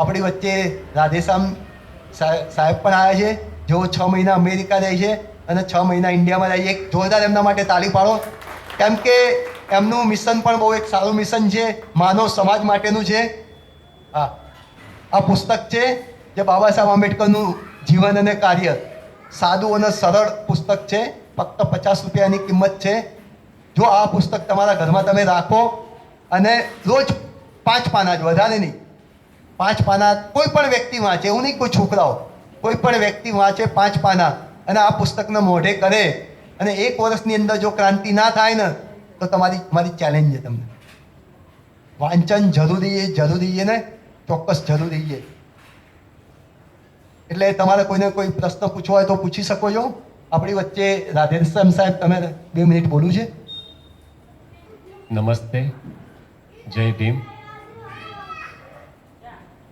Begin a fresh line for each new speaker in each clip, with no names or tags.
આપણી વચ્ચે રાધેશ્યામ સાહેબ પણ આવ્યા છે, જેઓ છ મહિના અમેરિકા રહે છે અને છ મહિના ઇન્ડિયામાં રહે છે. એક જોરદાર એમના માટે તાળી પાડો. કેમ કે એમનું મિશન પણ બહુ એક સારું મિશન છે, માનવ સમાજ માટેનું છે. હા. આ પુસ્તક છે જે બાબા સાહેબ આંબેડકરનું જીવન અને કાર્ય. સાદું અને સરળ પુસ્તક છે, ફક્ત પચાસ રૂપિયાની કિંમત છે. જો આ પુસ્તક તમારા ઘરમાં તમે રાખો અને રોજ પાંચ પાના જ, વધારે નહીં. પાંચ પાના કોઈ પણ વ્યક્તિ વાંચે, એવું નહીં કોઈ છોકરાઓ, કોઈ પણ વ્યક્તિ વાંચે પાંચ પાના અને આ પુસ્તકને મોઢે કરે અને એક વર્ષની અંદર જો ક્રાંતિ ના થાય ને, તો તમારી, મારી ચેલેન્જ છે તમને. વાંચન જરૂરી એ જરૂરી છે ને, ચોક્કસ જરૂરી છે. એટલે તમારે કોઈને કોઈ પ્રશ્ન પૂછવો હોય તો પૂછી શકો છો. આપણી વચ્ચે રાધેશ્યામ સાહેબ, તમે બે મિનિટ બોલું છે.
નમસ્તે. જય ભીમ.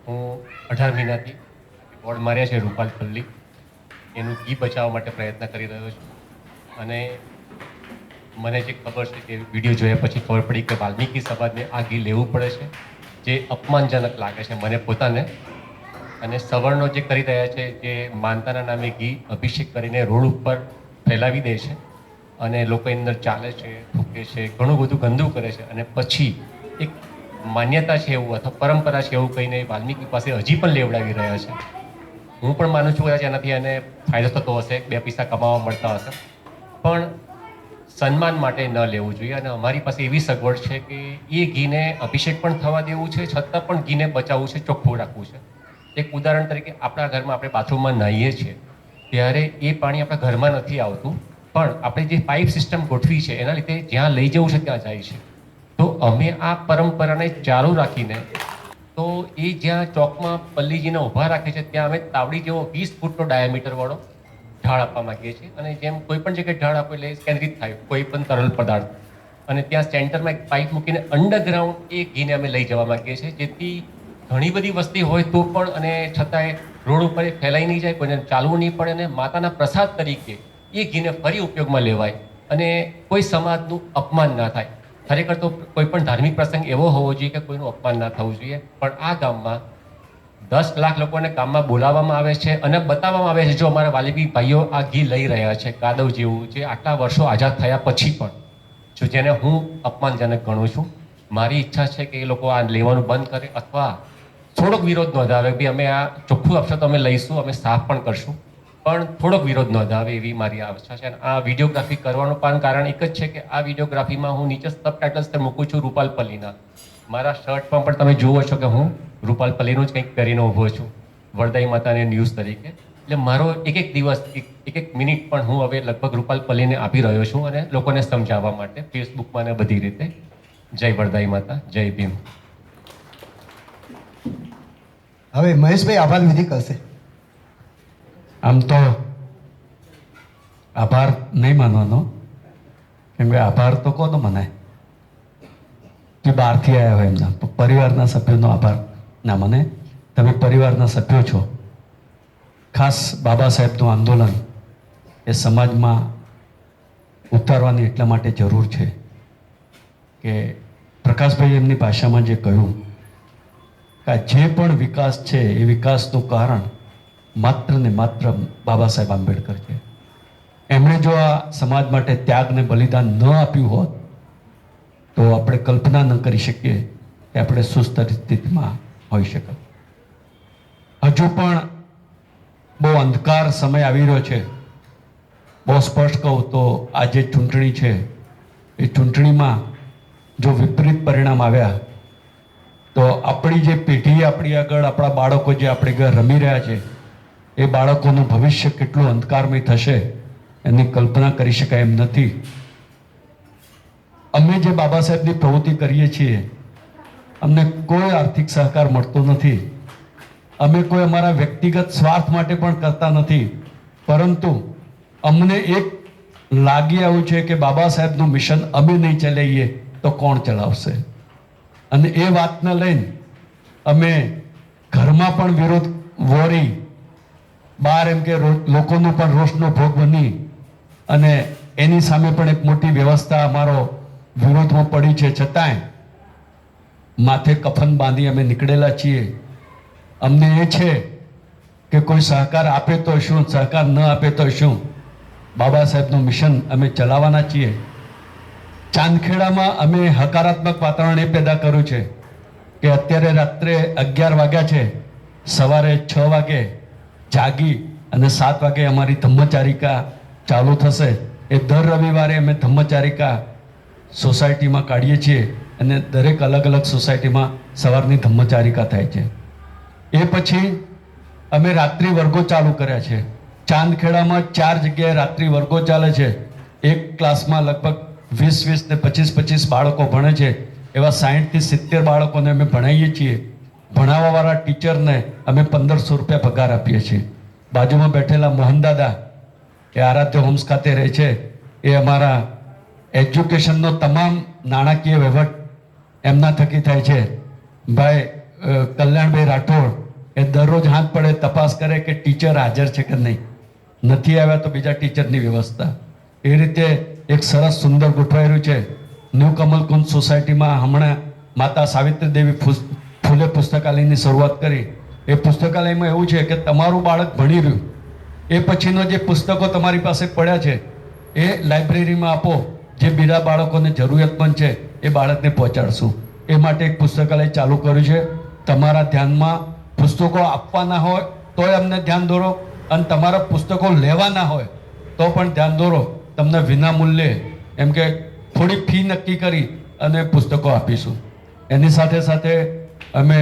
હું અઢાર મહિનાથી બોર્ડ માર્યા છે રૂપાલ પલ્લી. એનું ઘી બચાવવા માટે પ્રયત્ન કરી રહ્યો છું. અને મને જે ખબર છે કે વીડિયો જોયા પછી ખબર પડી કે વાલ્મીકી સમાજને આ ઘી લેવું પડે છે, જે અપમાનજનક લાગે છે મને પોતાને. અને સવર્ણો જે કરી રહ્યા છે જે માનતાના નામે ઘી અભિષેક કરીને રોડ ઉપર ફેલાવી દે છે અને લોકો અંદર ચાલે છે થૂકે છે, ઘણું બધું ગંદુ કરે છે. અને પછી એક માન્યતા છે એવું અથવા પરંપરા છે એવું કહીને વાલ્મીકી પાસે હજી પણ લેવડાવી રહ્યા છે. હું પણ માનું છું કદાચ એનાથી એને ફાયદો થતો હશે, બે પૈસા કમાવા મળતા હશે. પણ સન્માન માટે ન લેવું જોઈએ અને અમારી પાસે એવી સગવડ છે કે એ ઘીને અભિષેક પણ થવા દેવું છે, છતાં પણ ઘીને બચાવવું છે, ચોખ્ખું રાખવું છે. એક ઉદાહરણ તરીકે આપણા ઘરમાં આપણે બાથરૂમમાં નાહીએ છીએ, ત્યારે એ પાણી આપણા ઘરમાં નથી આવતું, પણ આપણે જે પાઇપ સિસ્ટમ ગોઠવી છે, એના લીધે જ્યાં લઈ જવું છે, ત્યાં જાય છે. તો અમે આ પરંપરાને ચાલુ રાખીને તો એ જ્યાં ચોકમાં પલ્લીજીને ઊભા રાખે છે, ત્યાં અમે તાવડી જેવો વીસ ફૂટનો ડાયામીટરવાળો ઢાળ આપવા માંગીએ છીએ. અને જેમ કોઈ પણ જગ્યાએ ઢાળ આપો એટલે કેન્દ્રિત થાય, કોઈ પણ તરલ પદાર્થ. અને ત્યાં સેન્ટરમાં એક પાઇપ મૂકીને અંડરગ્રાઉન્ડ એ ઘીને અમે લઈ જવા માંગીએ છીએ. જેથી ઘણી બધી વસ્તી હોય તો પણ અને છતાંય રોડ ઉપર એ ફેલાઈ નહીં જાય, કોઈને ચાલવું નહીં પડે અને માતાના પ્રસાદ તરીકે એ ઘીને ફરી ઉપયોગમાં લેવાય. અને કોઈ સમાજનું અપમાન ના થાય. ખરેખર તો કોઈ પણ ધાર્મિક પ્રસંગ એવો હોવો જોઈએ કે કોઈનું અપમાન ના થવું જોઈએ. પણ આ ગામમાં દસ લાખ લોકોને કામમાં બોલાવવામાં આવે છે અને બતાવવામાં આવે છે, જો અમારા વાલીબી ભાઈઓ આ ઘી લઈ રહ્યા છે કાદવ જેવું જે આટલા વર્ષો આઝાદ થયા પછી પણ. જો જેને હું અપમાનજનક ગણું છું, મારી ઈચ્છા છે કે એ લોકો આ લેવાનું બંધ કરે અથવા થોડોક વિરોધ નોંધાવે કે અમે આ ચોખ્ખું અક્ષર તો અમે લઈશું, અમે સાફ પણ કરશું. પણ થોડોક વિરોધ નોંધાવે એવી મારી આશા છે. અને આ વિડીયોગ્રાફી કરવાનું પણ કારણ એક જ છે કે આ વિડીયોગ્રાફીમાં હું નીચે સબ ટાઇટલ્સ મૂકું છું રૂપાલ પલ્લીના. મારા શર્ટમાં પણ તમે જુઓ છો કે હું રૂપાલ પલ્લીનું જ કંઈક કરીને ઊભો છું. વરદાઈ માતાને ન્યૂઝ તરીકે. એટલે મારો એક એક દિવસ, એક એક મિનિટ પણ હું હવે લગભગ રૂપાલ પલ્લીને આપી રહ્યો છું અને લોકોને સમજાવવા માટે ફેસબુકમાં ને બધી રીતે. જય વરદાઈ માતા, જય ભીમ.
હવે મહેશભાઈ આભાર વિધિ કરશે.
આમ તો આભાર નહીં માનવાનો. કેમ કે આભાર તો કોનો મનાય? જે બહારથી આવ્યા હોય એમના. પરિવારના સભ્યોનો આભાર ના મને તમે પરિવારના સભ્યો છો. ખાસ બાબા સાહેબનું આંદોલન એ સમાજમાં ઉતારવાની એટલા માટે જરૂર છે કે પ્રકાશભાઈ એમની ભાષામાં જે કહ્યું કે જે પણ વિકાસ છે એ વિકાસનું કારણ માત્ર ને માત્ર બાબા સાહેબ આંબેડકર છે. એમણે જો આ સમાજ માટે ત્યાગ ને બલિદાન ન આપ્યું હોત, તો આપણે કલ્પના ન કરી શકીએ કે આપણે સુસ્ત સ્થિતિમાં હોઈ શકત હજુ પણ બહુ અંધકાર સમય આવી રહ્યો છે. બહુ સ્પષ્ટ કહું તો આ જે ચૂંટણી છે, એ ચૂંટણીમાં જો વિપરીત પરિણામ આવ્યા, તો આપણી જે પેઢી આપણી આગળ, આપણા બાળકો જે આપણી આગળ રમી રહ્યા છે એ બાળકોનું ભવિષ્ય કેટલું અંધકારમય થશે એની કલ્પના કરી શકાય એમ નથી. અમે જે બાબા સાહેબની પ્રવૃત્તિ કરીએ છીએ, અમને કોઈ આર્થિક સહકાર મળતો નથી. અમે કોઈ અમારા વ્યક્તિગત સ્વાર્થ માટે પણ કરતા નથી. પરંતુ અમને એક લાગી આવ્યું છે કે બાબા સાહેબનું મિશન અમે નહીં ચલાવીએ તો કોણ ચલાવશે? અને એ વાતને લઈને અમે ઘરમાં પણ વિરોધ વોરી બહાર એમ કે લોકોનું પણ રોષનો ભોગ બની. અને એની સામે પણ એક મોટી વ્યવસ્થા અમારો વિરોધમાં પડી છે. છતાંય માથે કફન બાંધી અમે નીકળેલા છીએ. અમને એ છે કે કોઈ સહકાર આપે તો શું, સહકાર ન આપે તો શું? બાબા સાહેબનું મિશન અમે ચલાવવાના છીએ. ચાંદખેડામાં અમે હકારાત્મક વાતાવરણ એ પેદા કર્યું છે કે અત્યારે રાત્રે અગિયાર વાગ્યા છે. સવારે છ વાગે જાગી અને સાત વાગે અમારી ધમ્મચારિકા ચાલુ થશે. એ દર રવિવારે અમે ધમ્મચારિકા સોસાયટીમાં કાઢીએ છીએ અને દરેક અલગ અલગ સોસાયટીમાં સવારની ધમ્મચારિકા થાય છે. એ પછી અમે રાત્રિ વર્ગો ચાલુ કર્યા છે. ચાંદખેડામાં ચાર જગ્યાએ રાત્રિ વર્ગો ચાલે છે. એક ક્લાસમાં લગભગ વીસ વીસ ને પચીસ પચીસ બાળકો ભણે છે. એવા સાહીઠથી સિત્તેર બાળકોને અમે ભણાવીએ છીએ. ભણાવવાવાળા ટીચરને અમે પંદરસો રૂપિયા પગાર આપીએ છીએ. બાજુમાં બેઠેલા મોહનદાદા એ આરાધ્ય હોમ્સ ખાતે રહે છે. એ અમારા એજ્યુકેશનનો તમામ નાણાકીય વહીવટ એમના થકી થાય છે. ભાઈ કલ્યાણભાઈ રાઠોડ એ દરરોજ હાથ પડે તપાસ કરે કે ટીચર હાજર છે કે નહીં. નથી આવ્યા તો બીજા ટીચરની વ્યવસ્થા. એ રીતે એક સરસ સુંદર ગોઠવાયેલું છે. ન્યૂ કમલકુંજ સોસાયટીમાં હમણાં માતા સાવિત્રી દેવી ફુસ- ફૂલે પુસ્તકાલયની શરૂઆત કરી. એ પુસ્તકાલયમાં એવું છે કે તમારું બાળક ભણી રહ્યું. એ પછીનો જે પુસ્તકો તમારી પાસે પડ્યા છે, એ લાઇબ્રેરીમાં આપો. જે બીજા બાળકોને જરૂરિયાતમંદ છે, એ બાળકને પહોંચાડશું. એ માટે એક પુસ્તકાલય ચાલુ કર્યું છે. તમારા ધ્યાનમાં પુસ્તકો આપવાના હોય, તોય અમને ધ્યાન દોરો. અને તમારા પુસ્તકો લેવાના હોય, તો પણ ધ્યાન દોરો. તમને વિના મૂલ્યે એમ કે થોડી ફી નક્કી કરી અને પુસ્તકો આપીશું. એની સાથે સાથે અમે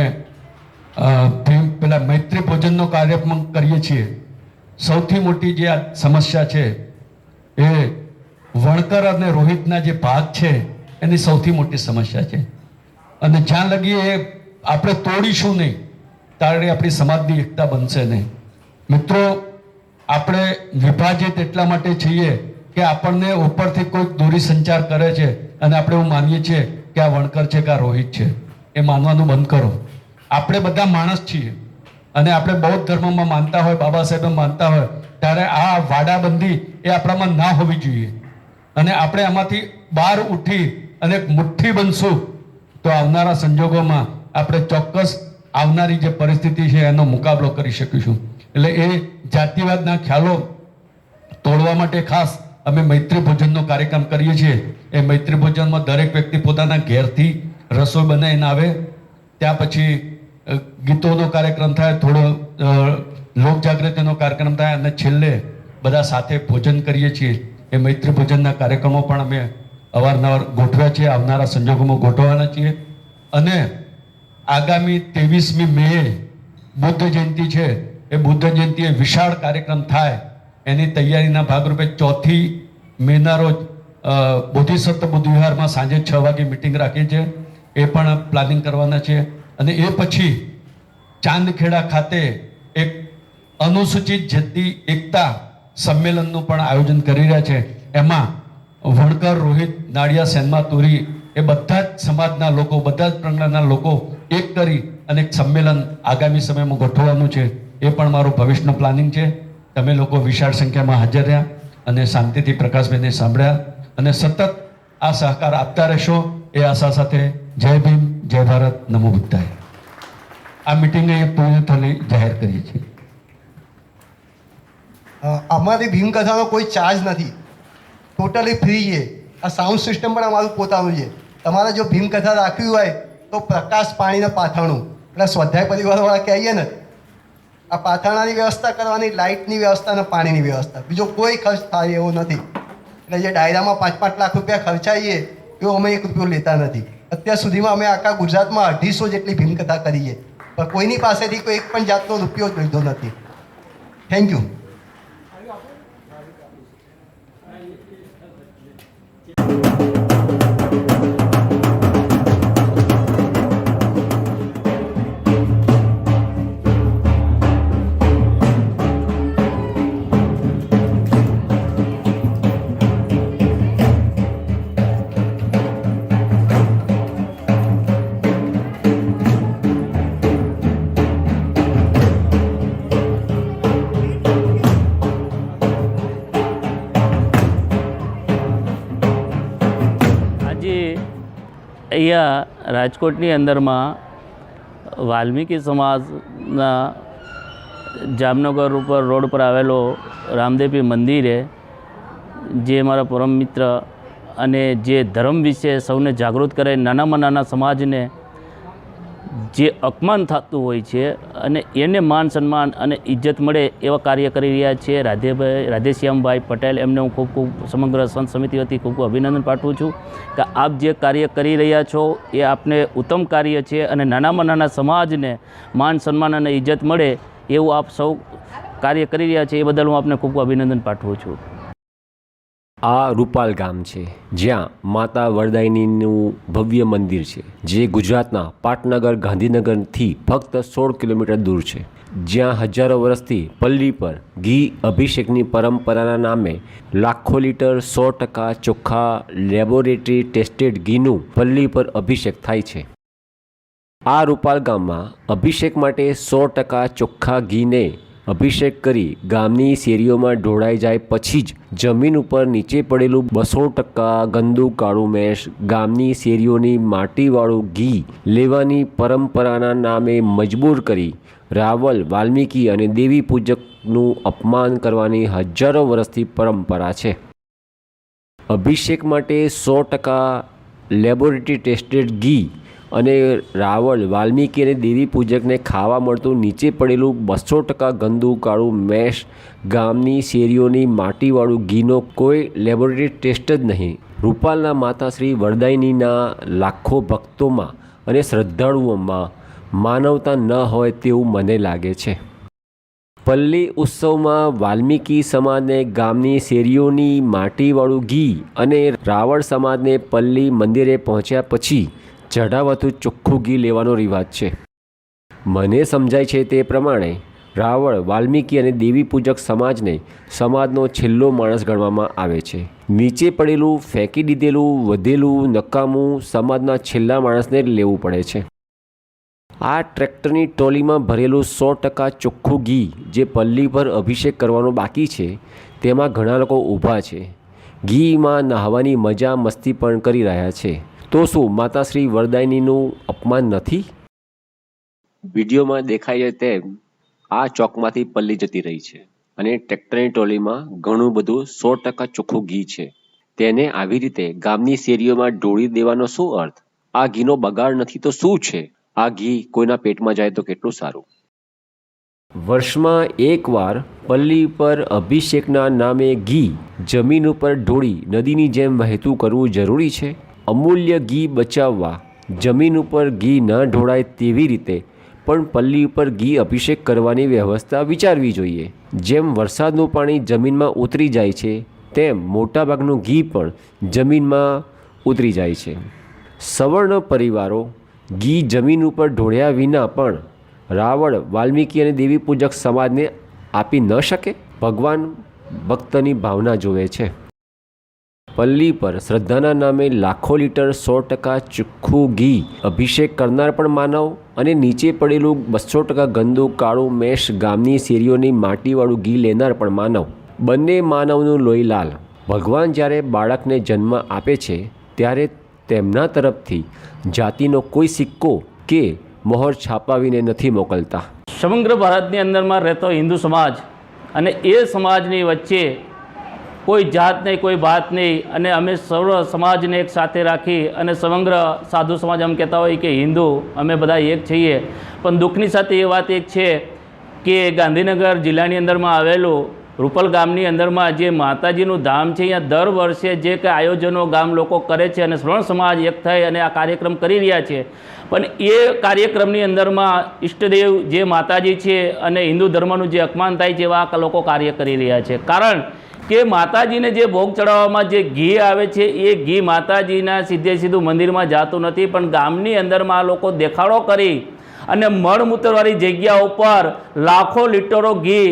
પેલા મૈત્રી ભોજનનો કાર્યક્રમ કરીએ છીએ. સૌથી મોટી જે આ સમસ્યા છે એ વણકર અને રોહિતના જે ભાગ છે, એની સૌથી મોટી સમસ્યા છે. અને જ્યાં લગી એ આપણે તોડીશું નહીં, ત્યારે આપણી સમાજની એકતા બનશે નહીં. મિત્રો, આપણે વિભાજિત એટલા માટે છીએ કે આપણને ઉપરથી કોઈક દૂરી સંચાર કરે છે, અને આપણે એવું માનીએ છીએ કે આ વણકર છે કે આ રોહિત છે. એ માનવાનું બંધ કરો. આપણે બધા માણસ છીએ. અને આપણે બૌદ્ધ ધર્મમાં માનતા હોય, બાબા સાહેબ માનતા હોય, ત્યારે આ વાડાબંધી એ આપણામાં ના હોવી જોઈએ. અને આપણે આમાંથી બહાર ઉઠી અને મુઠ્ઠી બનશું, તો આવનારા સંજોગોમાં આપણે ચોક્કસ આવનારી જે પરિસ્થિતિ છે, એનો મુકાબલો કરી શકીશું. એટલે એ જાતિવાદના ખ્યાલો તોડવા માટે ખાસ અમે મૈત્રી ભોજનનો કાર્યક્રમ કરીએ છીએ. એ મૈત્રી ભોજનમાં દરેક વ્યક્તિ પોતાના ઘેરથી રસોઈ બનાવીને આવે, ત્યાં પછી ગીતોનો કાર્યક્રમ થાય, થોડો લોકજાગૃતિનો લોક જાગૃતિનો કાર્યક્રમ થાય અને છેલ્લે બધા સાથે ભોજન કરીએ છીએ. એ મૈત્રી ભોજનના કાર્યક્રમો પણ અમે અવારનવાર ગોઠવ્યા છીએ, આવનારા સંજોગોમાં ગોઠવવાના છીએ. અને આગામી ત્રેવીસમી મે બુદ્ધ જયંતિ છે, એ બુદ્ધ જયંતિએ વિશાળ કાર્યક્રમ થાય, એની તૈયારીના ભાગરૂપે ચોથી મેના રોજ બોધિસત્વ બુદ્ધ વિહારમાં સાંજે છ વાગે મિટિંગ રાખી છે એ પણ પ્લાનિંગ કરવાના છે. અને એ પછી ચાંદખેડા ખાતે એક અનુસૂચિત જાતિ એકતા સંમેલનનું પણ આયોજન કરી રહ્યા છે. એમાં વણકર રોહિત, નાળિયા સેનમાં તુરી, એ બધા જ સમાજના લોકો, બધા જ પ્રજ્ઞાના લોકો એક કરી અને એક સંમેલન આગામી સમયમાં ગોઠવવાનું છે. એ પણ મારું ભવિષ્યનું પ્લાનિંગ છે. તમે લોકો વિશાળ સંખ્યામાં હાજર રહ્યા અને શાંતિથી પ્રકાશભાઈને સાંભળ્યા. અને સતત આ સહકાર આપતા રહેશો. એ આશા સાથે જય ભીમ જય ભારત નમો બુદ્ધાય. આ મિટિંગ પૂર્ણ પૂર્ણથલી જાહેર કરીએ છીએ.
અ, અમારી ભીમકથાનો કોઈ ચાર્જ નથી. ટોટલી ફ્રી છે. આ સાઉન્ડ સિસ્ટમ પણ અમારું પોતાનું છે. તમારે જો ભીમકથા રાખવી હોય તો પ્રકાશ પાણીને પાથરણું. એટલે સ્વાધ્યાય પરિવારવાળા કહીએ ને આ પાથરણાની વ્યવસ્થા કરવાની લાઇટની વ્યવસ્થા અને પાણીની વ્યવસ્થા. બીજો કોઈ ખર્ચ થાય એવો નથી. એટલે જે ડાયરામાં પાંચ પાંચ લાખ રૂપિયા ખર્ચાઈએ એવો અમે એક રૂપિયો લેતા નથી. અત્યાર સુધીમાં અમે આખા ગુજરાતમાં અઢીસો જેટલી ભીમકથા કરી છે પણ કોઈની પાસેથી કોઈ એક પણ જાતનો રૂપિયો જ લીધો નથી. થેન્ક યુ
અહીંયા રાજકોટની અંદરમાં વાલ્મીકી સમાજના જામનગર ઉપર રોડ પર આવેલો રામદેવી મંદિરે જે મારા પરમ મિત્ર અને જે ધર્મ વિશે સૌને જાગૃત કરે, નાનામાં નાના સમાજને જે અપમાન થતું હોય છે અને એને માન સન્માન અને ઇજ્જત મળે એવા કાર્ય કરી રહ્યા છે. રાધેભાઈ, રાધેશ્યામભાઈ પટેલ, એમને હું ખૂબ ખૂબ સમગ્ર સંત સમિતિ વતી ખૂબ ખૂબ અભિનંદન પાઠવું છું કે આપ જે કાર્ય કરી રહ્યા છો એ આપને ઉત્તમ કાર્ય છે અને નાનામાં નાના સમાજને માન સન્માન અને ઇજ્જત મળે એવું આપ સૌ કાર્ય કરી રહ્યા છે એ બદલ હું આપને ખૂબ ખૂબ અભિનંદન પાઠવું છું.
આ રૂપાલ ગામ છે. જ્યાં માતા વરદાયનીનું ભવ્ય મંદિર છે, જે ગુજરાતના પાટનગર ગાંધીનગરથી ફક્ત સોળ કિલોમીટર દૂર છે. જ્યાં હજારો વર્ષથી પલ્લી પર ઘી અભિષેકની પરંપરાના નામે લાખો લીટર સો ટકા ચોખ્ખા લેબોરેટરી ટેસ્ટેડ ઘીનું પલ્લી પર અભિષેક થાય છે. આ રૂપાલ ગામમાં અભિષેક માટે સો ટકા ચોખ્ખા ઘીને અભિષેક કરી ગામની શેરીઓમાં ઢોળાઈ જાય પછી જ જમીન ઉપર નીચે પડેલું બસો ટકા ગંદુ કાળું મેશ ગામની શેરીઓની માટીવાળું ઘી લેવાની પરંપરાના નામે મજબૂર કરી રાવલ, વાલ્મીકી અને દેવી પૂજકનું અપમાન કરવાની હજારો વર્ષથી પરંપરા છે. અભિષેક માટે સો ટકા લેબોરેટરી ટેસ્ટેડ ઘી અને રાવળ વાલ્મીકી અને દેવી પૂજકને ખાવા મળતું નીચે પડેલું બસો ટકા ગંદુ, કાળું મેશ ગામની શેરીઓની માટીવાળું ઘીનો કોઈ લેબોરેટરી ટેસ્ટ જ નહીં. રૂપાલના માતા શ્રી વરદાયનીના લાખો ભક્તોમાં અને શ્રદ્ધાળુઓમાં માનવતા ન હોય તેવું મને લાગે છે. પલ્લી ઉત્સવમાં વાલ્મીકી સમાજને ગામની શેરીઓની માટીવાળું ઘી અને રાવણ સમાજને પલ્લી મંદિરે પહોંચ્યા પછી ચઢાવાતું ચોખ્ખું ઘી લેવાનો રિવાજ છે. મને સમજાય છે તે પ્રમાણે રાવળ વાલ્મીકી અને દેવી પૂજક સમાજને સમાજનો છેલ્લો માણસ ગણવામાં આવે છે. નીચે પડેલું, ફેંકી દીધેલું, વધેલું, નકામું સમાજના છેલ્લા માણસને લેવું પડે છે. આ ટ્રેક્ટરની ટ્રોલીમાં ભરેલું સો ટકા ચોખ્ખું ઘી જે પલ્લી પર અભિષેક કરવાનો બાકી છે, તેમાં ઘણા લોકો ઊભા છે. ઘીમાં નહાવાની મજા મસ્તી પણ કરી રહ્યા છે. તો શું માતાશ્રી વરદાયનીનું અપમાન નથી? વિડીયોમાં દેખાય છે તેમ આ ચોકમાંથી પલ્લી જતી રહી છે અને ટ્રેક્ટરની ટોલીમાં ઘણું બધું સો ટકા ચોખ્ખું ઘી છે. તેને આવી રીતે ગામની શેરીઓમાં ઢોળી દેવાનો શું અર્થ? આ ઘીનો બગાડ નથી તો શું છે? આ ઘી કોઈના પેટમાં જાય તો કેટલું સારું? વર્ષમાં એકવાર પલ્લી પર અભિષેકના નામે ઘી જમીન ઉપર ઢોળી નદીની જેમ વહેતું કરવું જરૂરી છે? અમૂલ્ય ઘી બચાવવા, જમીન ઉપર ઘી ન ઢોળાય તેવી રીતે પણ પલ્લી ઉપર ઘી અભિષેક કરવાની વ્યવસ્થા વિચારવી જોઈએ. જેમ વરસાદનું પાણી જમીનમાં ઉતરી જાય છે, તેમ મોટાભાગનું ઘી પણ જમીનમાં ઉતરી જાય છે. સવર્ણ પરિવારો ઘી જમીન ઉપર ઢોળ્યા વિના પણ રાવણ, વાલ્મીકી અને દેવી પૂજક સમાજને આપી ન શકે? ભગવાન ભક્તની ભાવના જોવે છે. પલ્લી પર શ્રદ્ધાના નામે લાખો લીટર સો ટકા ચુખ્ખું ઘી અભિષેક કરનાર પણ માનવ અને નીચે પડેલું બસો ટકા ગંદુ કાળું મેષ ગામની શેરીઓની માટીવાળું ઘી લેનાર પણ માનવ. બંને માનવનું લોહી લાલ. ભગવાન જ્યારે બાળકને જન્મ આપે છે, ત્યારે તેમના તરફથી જાતિનો કોઈ સિક્કો કે મોહર છાપાવીને નથી મોકલતા.
સમગ્ર ભારતની અંદરમાં રહેતો હિન્દુ સમાજ અને એ સમાજની વચ્ચે કોઈ જાત નહીં કોઈ ભાત નહીં અને અમે સર્વ સમાજને એક સાથે રાખી અને સમગ્ર સાધુ સમાજ એમ કહેતા હોય કે હિન્દુ અમે બધા એક છીએ. પણ દુઃખની સાથે એ વાત એક છે કે ગાંધીનગર જિલ્લાની અંદરમાં આવેલું રૂપલ ગામની અંદરમાં જે માતાજીનું ધામ છે, અહીંયા દર વર્ષે જે કે આયોજનો ગામ લોકો કરે છે અને શ્રવણ સમાજ એક થઈ અને આ કાર્યક્રમ કરી રહ્યા છે. પણ એ કાર્યક્રમની અંદરમાં ઈષ્ટદેવ જે માતાજી છે અને હિન્દુ ધર્મનું જે અપમાન થાય છે, એવા લોકો કાર્ય કરી રહ્યા છે. કારણ કે માતાજીને જે ભોગ ચડાવવામાં જે ઘી આવે છે, એ ઘી માતાજીના સીધે સીધું મંદિરમાં જાતું નથી, પણ ગામની અંદરમાં આ લોકો દેખાડો કરી અને મળમૂત્રવાળી જગ્યા ઉપર લાખો લીટરો ઘી,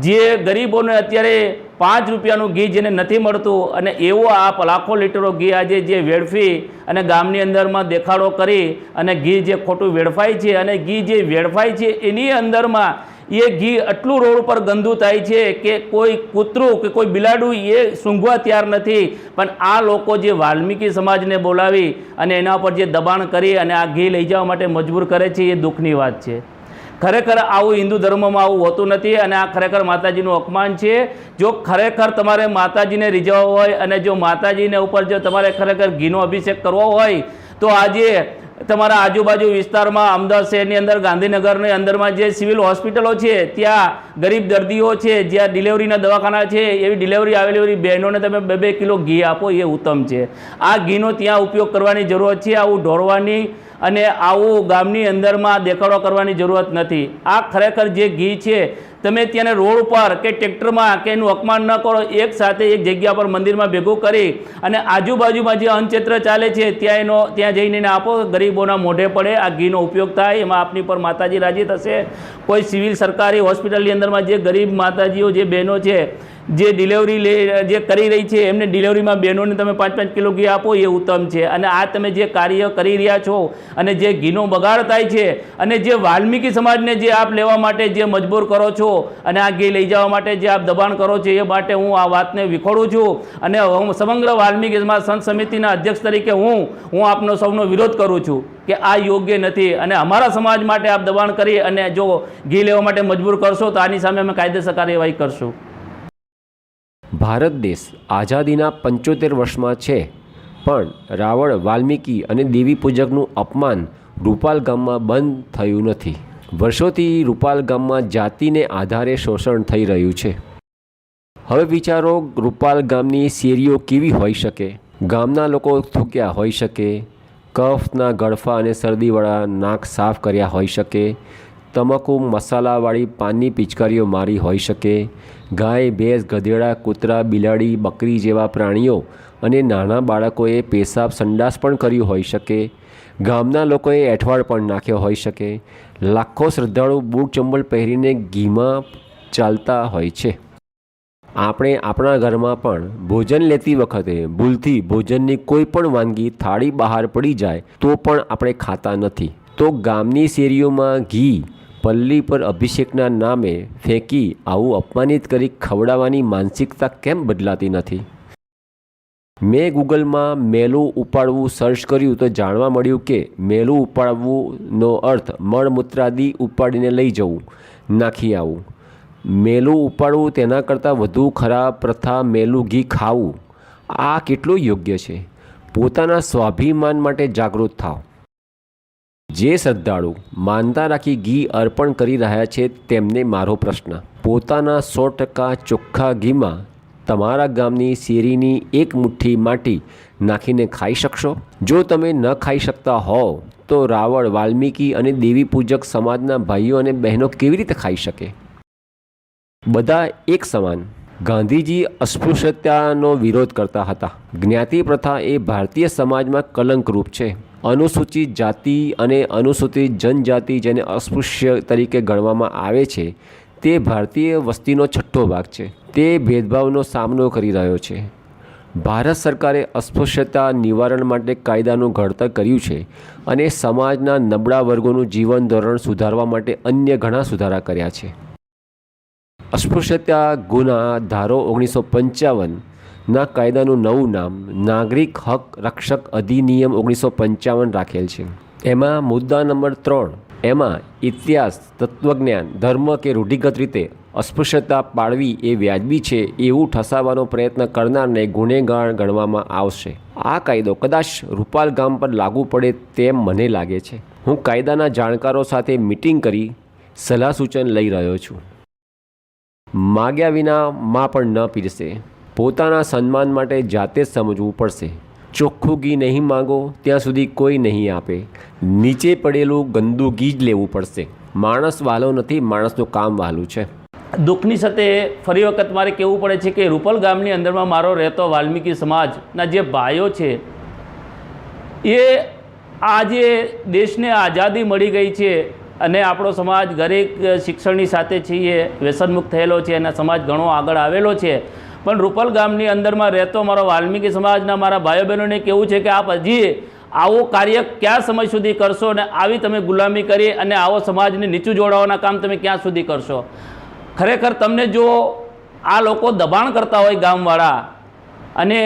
જે ગરીબોને અત્યારે પાંચ રૂપિયાનું ઘી જેને નથી મળતું અને એવો આ લાખો લીટરો ઘી આજે જે વેડફી અને ગામની અંદરમાં દેખાડો કરી અને ઘી જે ખોટું વેડફાય છે અને ઘી જે વેડફાય છે, એની અંદરમાં એ ઘી આટલું રોડ ઉપર ગંદુ થાય છે કે કોઈ કૂતરું કે કોઈ બિલાડું એ સૂંઘવા તૈયાર નથી. પણ આ લોકો જે વાલ્મીકી સમાજને બોલાવી અને એના પર જે દબાણ કરી અને આ ઘી લઈ જવા માટે મજબૂર કરે છે, એ દુઃખની વાત છે. ખરેખર આવું હિન્દુ ધર્મમાં આવું હોતું નથી અને આ ખરેખર માતાજીનું અપમાન છે. જો ખરેખર તમારે માતાજીને રીઝવવા હોય અને જો માતાજીને ઉપર જો તમારે ખરેખર ઘીનો અભિષેક કરવો હોય, તો આજે તમારા આજુબાજુ વિસ્તારમાં અમદાવાદ શહેરની અંદર, ગાંધીનગરની અંદરમાં જે સિવિલ હોસ્પિટલો છે, ત્યાં ગરીબ દર્દીઓ છે, જ્યાં ડિલિવરીના દવાખાના છે, એવી ડિલિવરી આવેલી એવી બહેનોને તમે બે બે કિલો ઘી આપો, એ ઉત્તમ છે. આ ઘીનો ત્યાં ઉપયોગ કરવાની જરૂરત છે. આવું ઢોરવાની અને આવું ગામની અંદરમાં દેખાડો કરવાની જરૂરત નથી. આ ખરેખર જે ઘી છે, તમે ત્યાંને રોડ ઉપર કે ટ્રેક્ટરમાં કે એનું અપમાન ન કરો, એક સાથે એક જગ્યા પર મંદિરમાં ભેગું કરી અને આજુબાજુમાં જે અન્નક્ષેત્ર ચાલે છે, ત્યાં એનો, ત્યાં જઈને આપો, ગરીબોના મોઢે પડે, આ ઘીનો ઉપયોગ થાય, એમાં આપની પર માતાજી રાજી થશે. કોઈ સિવિલ સરકારી હોસ્પિટલની અંદરમાં જે ગરીબ માતાજીઓ, જે બહેનો છે જે ડિલિવરી લે, જે કરી રહી છે, એમને ડિલિવરીમાં બહેનોને તમે પાંચ પાંચ કિલો ઘી આપો, એ ઉત્તમ છે. અને આ તમે જે કાર્ય કરી રહ્યા છો, અને જે ઘીનો બગાડ થાય છે, અને જે વાલ્મીકી સમાજને જે આપ લેવા માટે જે મજબૂર કરો છો, અને આ ઘી લઈ જવા માટે જે આપ દબાણ કરો છો, એ માટે હું આ વાતને વિખોડું છું. અને હું સમગ્ર વાલ્મીકી સમાજ સંત સમિતિના અધ્યક્ષ તરીકે હું હું આપનો સૌનો વિરોધ કરું છું કે આ યોગ્ય નથી. અને અમારા સમાજ માટે આપ દબાણ કરી અને જો ઘી લેવા માટે મજબૂર કરશો, તો આની સામે અમે કાયદેસર કાર્યવાહી કરશું.
ભારત દેશ આઝાદીના પંચોતેર વર્ષમાં છે. પણ રાવણ વાલ્મીકી અને દેવી પૂજકનું અપમાન રૂપાલ ગામમાં બંધ થયું નથી. વર્ષોથી રૂપાલ ગામમાં જાતિને આધારે શોષણ થઈ રહ્યું છે. હવે વિચારો રૂપાલ ગામની શેરીઓ કેવી હોઈ શકે? ગામના લોકો થૂક્યા હોઈ શકે? કફના ગળફા અને શરદીવાળા નાક સાફ કર્યા હોઈ શકે? તમાકુ મસાલાવાળી પાનની પિચકારીઓ મારી હોઈ શકે? ગાય, ભેંસ, ગધેડા, કૂતરા, બિલાડી, બકરી જેવા પ્રાણીઓ અને નાના બાળકોએ પેશાબ સંડાસ પણ કર્યું હોઈ શકે. ગામના લોકોએ એઠવાડ પણ નાખ્યો હોઈ શકે. લાખો શ્રદ્ધાળુ બૂટ ચંબલ પહેરીને ઘીમાં ચાલતા હોય છે. આપણે આપણા ઘરમાં પણ ભોજન લેતી વખતે ભૂલથી ભોજનની કોઈ પણ વાનગી થાળી બહાર પડી જાય તો પણ આપણે ખાતા નથી. તો ગામની શેરીઓમાં ઘી પલ્લી પર અભિષેકના નામે ફેંકી આવું અપમાનિત કરી ખવડાવવાની માનસિકતા કેમ બદલાતી નથી? મેં ગૂગલમાં મેલું ઉપાડવું સર્ચ કર્યું તો જાણવા મળ્યું કે મેલું ઉપાડવુંનો અર્થ મળમૂત્રાદિ ઉપાડીને લઈ જવું, નાખી આવું. મેલું ઉપાડવું તેના કરતાં વધુ ખરાબ પ્રથા મેલું ઘી ખાવું. આ કેટલું યોગ્ય છે? પોતાના સ્વાભિમાન માટે જાગૃત થાવ જે શ્રદ્ધાળુ માનતા રાખી ઘી અર્પણ કરી રહ્યા છે તેમને મારો પ્રશ્ન. પોતાના સો ટકા ચોખ્ખા ઘીમાં તમારા ગામની શેરીની એક મુઠ્ઠી માટી નાખીને ખાઈ શકશો? જો તમે ન ખાઈ શકતા હોવ, તો રાવણ વાલ્મીકી અને દેવી પૂજક સમાજના ભાઈઓ અને બહેનો કેવી રીતે ખાઈ શકે? બધા એક સમાન. ગાંધીજી અસ્પૃશ્યતાનો વિરોધ કરતા હતા. જ્ઞાતિ પ્રથા એ ભારતીય સમાજમાં કલંકરૂપ છે. અનુસૂચિત જાતિ અને અનુસૂચિત જનજાતિ જેને અસ્પૃશ્ય તરીકે ગણવામાં આવે છે, તે ભારતીય વસ્તીનો છઠ્ઠો ભાગ છે. તે ભેદભાવનો સામનો કરી રહ્યો છે. ભારત સરકારે અસ્પૃશ્યતા નિવારણ માટે કાયદાનું ઘડતર કર્યું છે અને સમાજના નબળા વર્ગોનું જીવન ધોરણ સુધારવા માટે અન્ય ઘણા સુધારા કર્યા છે. અસ્પૃશ્યતા ગુના ધારો ઓગણીસો પંચાવનના કાયદાનું નવું નામ નાગરિક હક રક્ષક અધિનિયમ ઓગણીસો પંચાવન રાખેલ છે. એમાં મુદ્દા નંબર ત્રણ, એમાં ઇતિહાસ, તત્વજ્ઞાન, ધર્મ કે રૂઢિગત રીતે અસ્પૃશ્યતા પાળવી એ વ્યાજબી છે એવું ઠસાવવાનો પ્રયત્ન કરનારને ગુનેગાર ગણવામાં આવશે. આ કાયદો કદાચ રૂપાલ ગામ પર લાગુ પડે તેમ મને લાગે છે. હું કાયદાના જાણકારો સાથે મિટિંગ કરી સલાહ સૂચન લઈ રહ્યો છું. માગ્યા વિના માં પણ ન પીરસે. પોતાના સન્માન માટે જાતે જ સમજવું પડશે. ચોખ્ખું ઘી નહીં માગો, ત્યાં સુધી કોઈ નહીં આપે. નીચે પડેલું ગંદુ ઘી જ લેવું પડશે. માણસ વાલો નથી, માણસનું કામ વાલું છે.
દુઃખની સાથે ફરી વખત મારે કહેવું પડે છે કે રૂપલ ગામની અંદરમાં મારો રહેતો વાલ્મીકી સમાજના જે ભાઈઓ છે, એ આજે દેશને આઝાદી મળી ગઈ છે અને આપણો સમાજ દરેક શિક્ષણની સાથે છીએ, વ્યસનમુક્ત થયેલો છે અને સમાજ ઘણો આગળ આવેલો છે. પણ રૂપલ ગામની અંદરમાં રહેતો મારો વાલ્મીકી સમાજના મારા ભાઈઓ બહેનોને કેવું છે કે આપ હજી આવું કાર્ય ક્યાં સમય સુધી કરશો અને આવી તમે ગુલામી કરી અને આવો સમાજને નીચું જોડાવાના કામ તમે ક્યાં સુધી કરશો? ખરેખર તમને જો આ લોકો દબાણ કરતા હોય ગામવાળા અને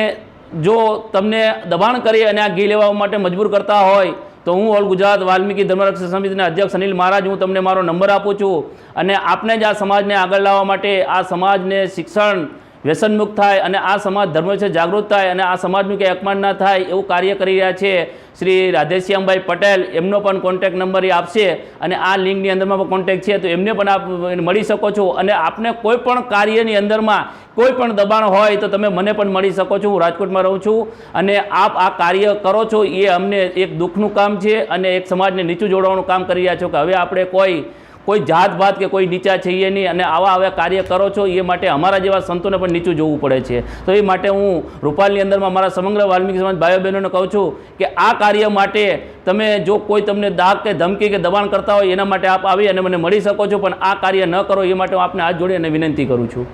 જો તમને દબાણ કરી અને આ ઘી લેવા માટે મજબૂર કરતા હોય, તો હું ઓલ ગુજરાત વાલ્મીકી ધર્મરક્ષક સમિતિના અધ્યક્ષ અનિલ મહારાજ, હું તમને મારો નંબર આપું છું અને આપને જ આ સમાજને આગળ લાવવા માટે આ સમાજને શિક્ષણ વ્યસનમુક્ત થાય અને આ સમાજ ધર્મ વિશે જાગૃત થાય અને આ સમાજનું કંઈ અપમાન ના થાય એવું કાર્ય કરી રહ્યા છે શ્રી રાધેશ્યામભાઈ પટેલ. એમનો પણ કોન્ટેક્ટ નંબર એ આપશે અને આ લિંકની અંદરમાં પણ કોન્ટેક્ટ છે, તો એમને પણ આપ મળી શકો છો. અને આપને કોઈ પણ કાર્યની અંદરમાં કોઈ પણ દબાણ હોય તો તમે મને પણ મળી શકો છો. હું રાજકોટમાં રહું છું અને આપ આ કાર્ય કરો છો. એ અમને એક દુઃખનું કામ છે અને એક સમાજને નીચું જોડવાનું કામ કરી રહ્યા છો કે હવે આપણે કોઈ કોઈ જાત ભાત કે કોઈ નીચા છીએ નહીં અને આવા આવા કાર્ય કરો છો, એ માટે અમારા જેવા સંતોને પણ નીચું જોવું પડે છે. તો એ માટે હું રૂપાલની અંદરમાં મારા સમગ્ર વાલ્મીકી સમાજ ભાઈઓ બહેનોને કહું છું કે આ કાર્ય માટે તમે જો કોઈ તમને દાગ કે ધમકી કે દબાણ કરતા હોય, એના માટે આપ આવી અને મને મળી શકો છો, પણ આ કાર્ય ન કરો, એ માટે હું આપને હાથ જોડી અને વિનંતી કરું છું.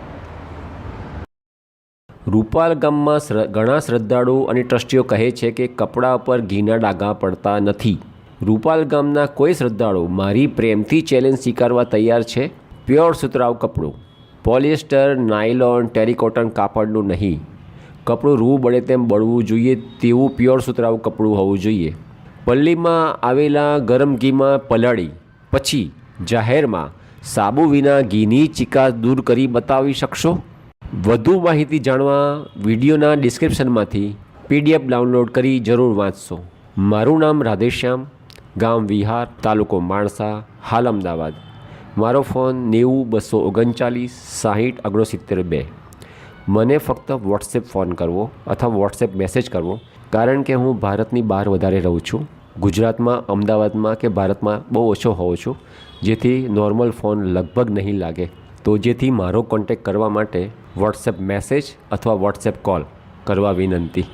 રૂપાલ ગામમાં ઘણા શ્રદ્ધાળુઓ અને ટ્રસ્ટીઓ કહે છે કે કપડા પર ઘીના ડાઘા પડતા નથી. રૂપાલ ગામના કોઈ શ્રદ્ધાળુ મારી પ્રેમથી ચેલેન્જ સ્વીકારવા તૈયાર છે? પ્યોર સુતરાવ કપડું. પોલિએસ્ટર નાયલોન ટેરિકોટન કાપડનું નહીં. કપડું રૂ બળે તેમ બળવું જોઈએ તેવું પ્યોર સુતરાવ કપડું હોવું જોઈએ. પલ્લીમાં આવેલા ગરમ ઘીમાં પલાળી, પછી જાહેરમાં સાબુ વિના ઘીની ચિકાસ દૂર કરી બતાવી શકશો? વધુ માહિતી જાણવા વિડીયોના ડિસ્ક્રિપ્શનમાંથી પીડીએફ ડાઉનલોડ કરી જરૂર વાંચશો. મારું નામ રાધેશ્યામ. ગામ વિહાર, તાલુકો માણસા, હાલ અમદાવાદ. મારો ફોન નેવું બસો ઓગણચાલીસ સાહીઠ ઓગણસિત્તેર બે. મને ફક્ત વોટ્સએપ ફોન કરવો અથવા વોટ્સએપ મેસેજ કરવો, કારણ કે હું ભારતની બહાર વધારે રહું છું. ગુજરાતમાં, અમદાવાદમાં કે ભારતમાં બહુ ઓછો હોઉં છું, જેથી નોર્મલ ફોન લગભગ નહીં લાગે. તો જેથી મારો કોન્ટેક કરવા માટે વોટ્સએપ મેસેજ અથવા વોટ્સએપ કોલ કરવા વિનંતી.